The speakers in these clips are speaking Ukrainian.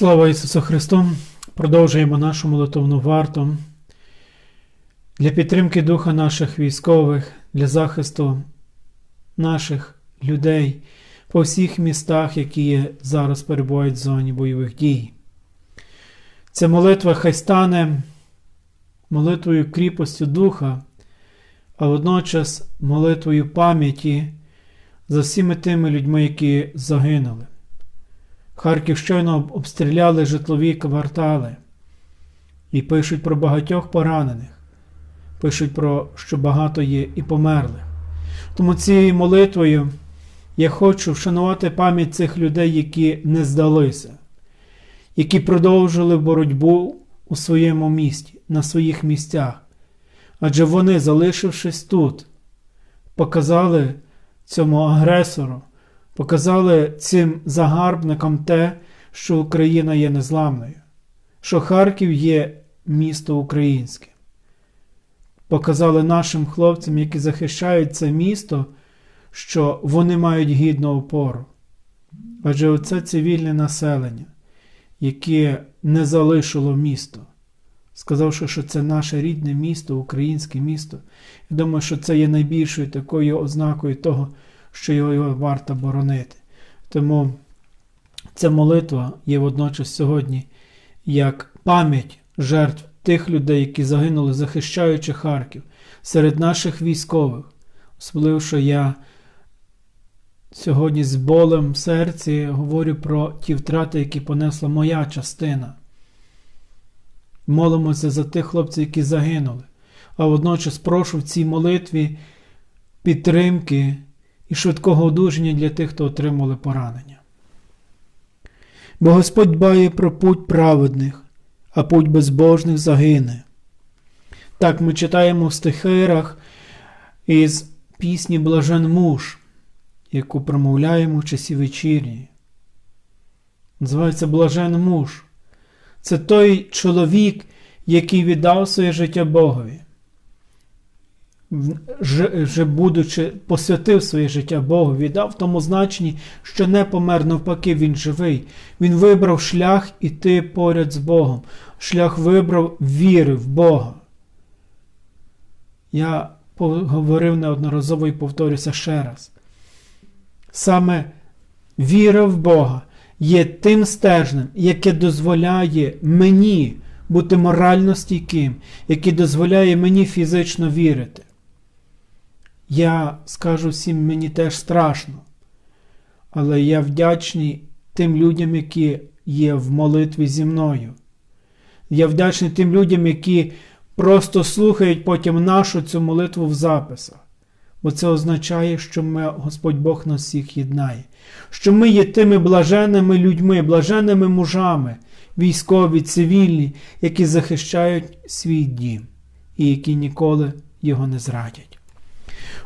Слава Ісусу Христу! Продовжуємо нашу молитовну варту для підтримки духа наших військових, для захисту наших людей по всіх містах, які зараз перебувають в зоні бойових дій. Ця молитва хай стане молитвою кріпостю духа, а водночас молитвою пам'яті за всіми тими людьми, які загинули. Харків щойно обстріляли житлові квартали і пишуть про багатьох поранених, пишуть про що багато є і померлих. Тому цією молитвою я хочу вшанувати пам'ять цих людей, які не здалися, які продовжили боротьбу у своєму місті, на своїх місцях. Адже вони, залишившись тут, показали цьому агресору показали цим загарбникам те, що Україна є незламною, що Харків є місто українське. Показали нашим хлопцям, які захищають це місто, що вони мають гідну опору. Адже оце цивільне населення, яке не залишило місто, сказавши, що це наше рідне місто, українське місто. Я думаю, що це є найбільшою такою ознакою того що його варто боронити. Тому ця молитва є водночас сьогодні як пам'ять жертв тих людей, які загинули, захищаючи Харків, серед наших військових. Особливо, що я сьогодні з болем в серці говорю про ті втрати, які понесла моя частина. Молимося за тих хлопців, які загинули. А водночас прошу в цій молитві підтримки і швидкого одужання для тих, хто отримали поранення. Бо Господь дбає про путь праведних, а путь безбожних загине. Так ми читаємо в стихирах із пісні Блажен муж, яку промовляємо в часі вечірні. Називається Блажен муж. Це той чоловік, який віддав своє життя Богові вже будучи, посвятив своє життя Богу, віддав тому значенні, що не помер, навпаки, він живий. Він вибрав шлях іти поряд з Богом. Шлях вибрав віри в Бога. Я говорив неодноразово і повторюся ще раз. Саме віра в Бога є тим стержнем, яке дозволяє мені бути морально стійким, яке дозволяє мені фізично вірити. Я скажу всім, мені теж страшно. Але я вдячний тим людям, які є в молитві зі мною. Я вдячний тим людям, які просто слухають потім нашу цю молитву в записах. Бо це означає, що ми, Господь Бог нас всіх єднає, що ми є тими блаженними людьми, блаженними мужами, військові, цивільні, які захищають свій дім і які ніколи його не зрадять.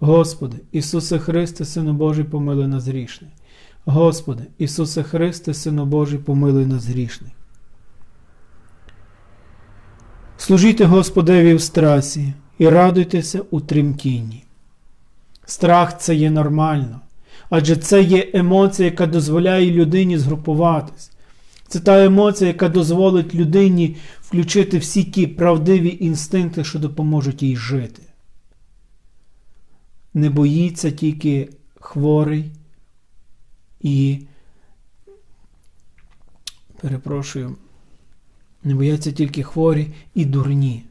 Господи, Ісусе Христе, Сину Божий, помилуй нас грішних. Господи, Ісусе Христе, Сину Божий, помилуй нас грішних. Служіть Господеві в страсі і радуйтеся у тремтінні. Страх це є нормально, адже це є емоція, яка дозволяє людині згрупуватись. Це та емоція, яка дозволить людині включити всі ті правдиві інстинкти, що допоможуть їй жити не боїться тільки хворий і, перепрошую, Не бояться тільки хворі і дурні.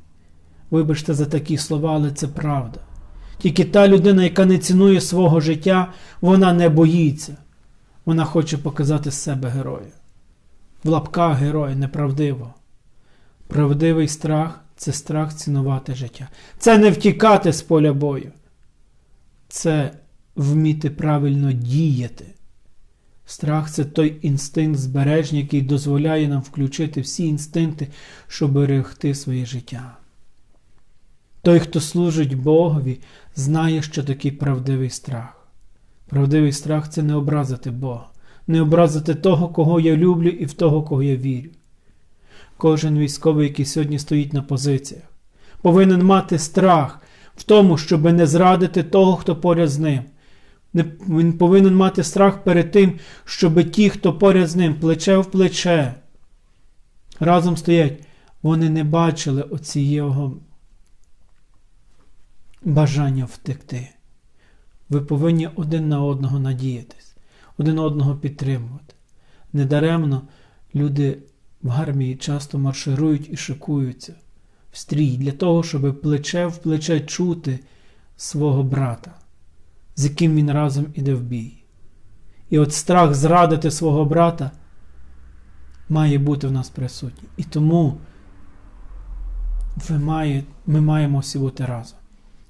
Вибачте за такі слова, але це правда. Тільки та людина, яка не цінує свого життя, вона не боїться. Вона хоче показати з себе героя. В лапках героя неправдиво. Правдивий страх це страх цінувати життя. Це не втікати з поля бою. Це вміти правильно діяти. Страх це той інстинкт збереження, який дозволяє нам включити всі інстинкти, щоб берегти своє життя. Той, хто служить Богові, знає, що такий правдивий страх. Правдивий страх це не образити Бога, не образити того, кого я люблю, і в того, кого я вірю. Кожен військовий, який сьогодні стоїть на позиціях, повинен мати страх в тому, щоб не зрадити того, хто поряд з ним. Він повинен мати страх перед тим, щоб ті, хто поряд з ним, плече в плече, разом стоять, вони не бачили оцієго бажання втекти. Ви повинні один на одного надіятись, один одного підтримувати. Недаремно люди в армії часто марширують і шикуються стрій для того, щоб плече в плече чути свого брата, з яким він разом іде в бій. І от страх зрадити свого брата має бути в нас присутній. І тому ви має, ми маємо всі бути разом.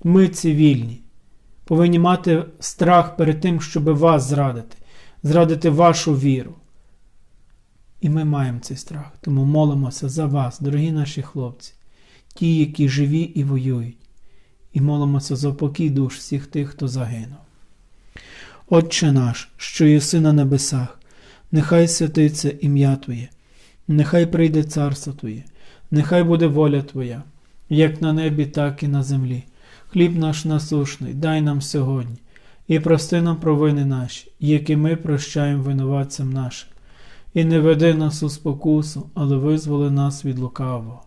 Ми цивільні, повинні мати страх перед тим, щоб вас зрадити, зрадити вашу віру. І ми маємо цей страх. Тому молимося за вас, дорогі наші хлопці, ті, які живі і воюють, і молимося за покій душ всіх тих, хто загинув. Отче наш, що єси на небесах, нехай святиться ім'я Твоє, нехай прийде царство Твоє, нехай буде воля Твоя, як на небі, так і на землі. Хліб наш насушний, дай нам сьогодні, і прости нам провини наші, які ми прощаємо винуватцям нашим. І не веди нас у спокусу, але визволи нас від лукавого.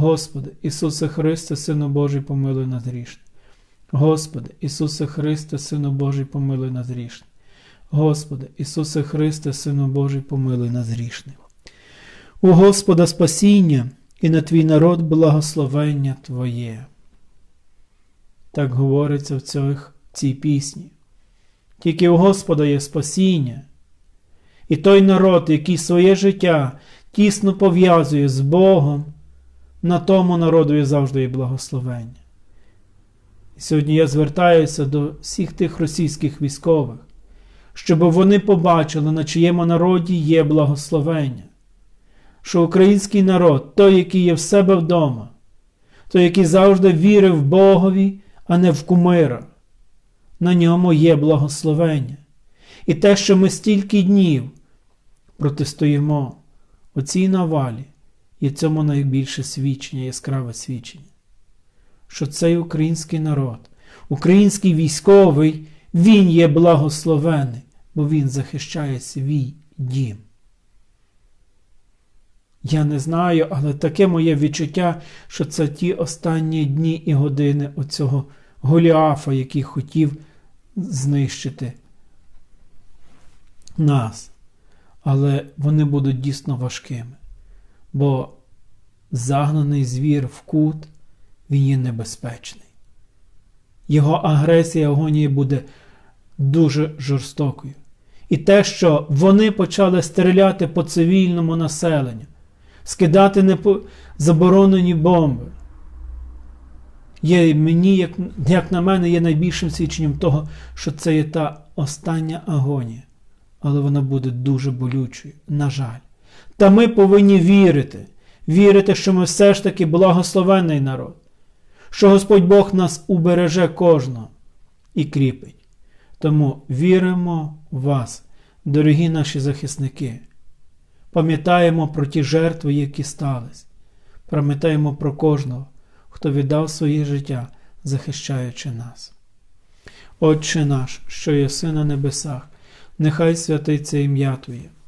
Господи, Ісусе Христе, Сину Божий, помилуй нас грішне. Господи, Ісусе Христе, Сину Божий, помилуй нас грішне. Господи, Ісусе Христе, Сину Божий, помилуй нас грішне. У Господа спасіння і на твій народ благословення Твоє. Так говориться в цих, цій пісні. Тільки у Господа є спасіння. І той народ, який своє життя тісно пов'язує з Богом, на тому народу завжди є благословення. І сьогодні я звертаюся до всіх тих російських військових, щоб вони побачили, на чиєму народі є благословення, що український народ, той, який є в себе вдома, той, який завжди вірив Богові, а не в кумира, на ньому є благословення. І те, що ми стільки днів протистоїмо у цій навалі, є цьому найбільше свідчення, яскраве свідчення, що цей український народ, український військовий, він є благословений, бо він захищає свій дім. Я не знаю, але таке моє відчуття, що це ті останні дні і години оцього Голіафа, який хотів знищити нас. Але вони будуть дійсно важкими, бо загнаний звір в кут, він є небезпечний. Його агресія агонії буде дуже жорстокою. І те, що вони почали стріляти по цивільному населенню, скидати заборонені бомби, є мені, як, як на мене, є найбільшим свідченням того, що це є та остання агонія. Але вона буде дуже болючою, на жаль. Та ми повинні вірити, вірити, що ми все ж таки благословенний народ, що Господь Бог нас убереже кожного і кріпить. Тому віримо в вас, дорогі наші захисники. Пам'ятаємо про ті жертви, які стались. Пам'ятаємо про кожного, хто віддав своє життя, захищаючи нас. Отче наш, що єси на небесах, нехай святиться ім'я Твоє,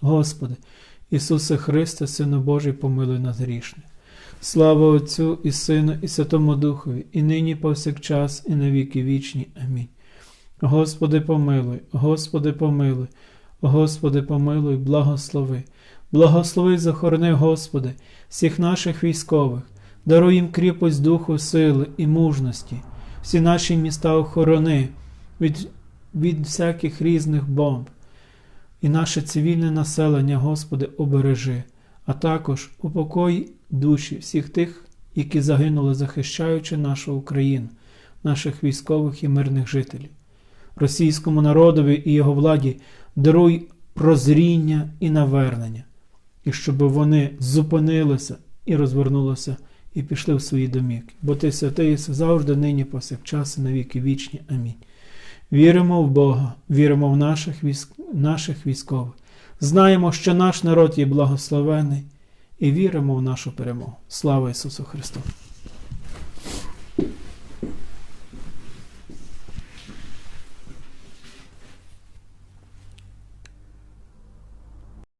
Господи, Ісусе Христе, Сину Божий, помилуй нас грішне. Слава Отцю і Сину, і Святому Духові, і нині повсякчас, і на віки вічні. Амінь. Господи, помилуй, Господи, помилуй, Господи, помилуй, благослови. Благослови, захорони, Господи, всіх наших військових, даруй їм кріпость духу, сили і мужності, всі наші міста охорони від, від всяких різних бомб. І наше цивільне населення, Господи, обережи, а також упокой душі всіх тих, які загинули, захищаючи нашу Україну, наших військових і мирних жителів. Російському народові і його владі даруй прозріння і навернення, і щоб вони зупинилися і розвернулися, і пішли в свої домівки. Бо ти святий завжди, нині, повсякчас, і на віки вічні. Амінь. Віримо в Бога, віримо в наших, військ... наших військових. Знаємо, що наш народ є благословений, і віримо в нашу перемогу. Слава Ісусу Христу!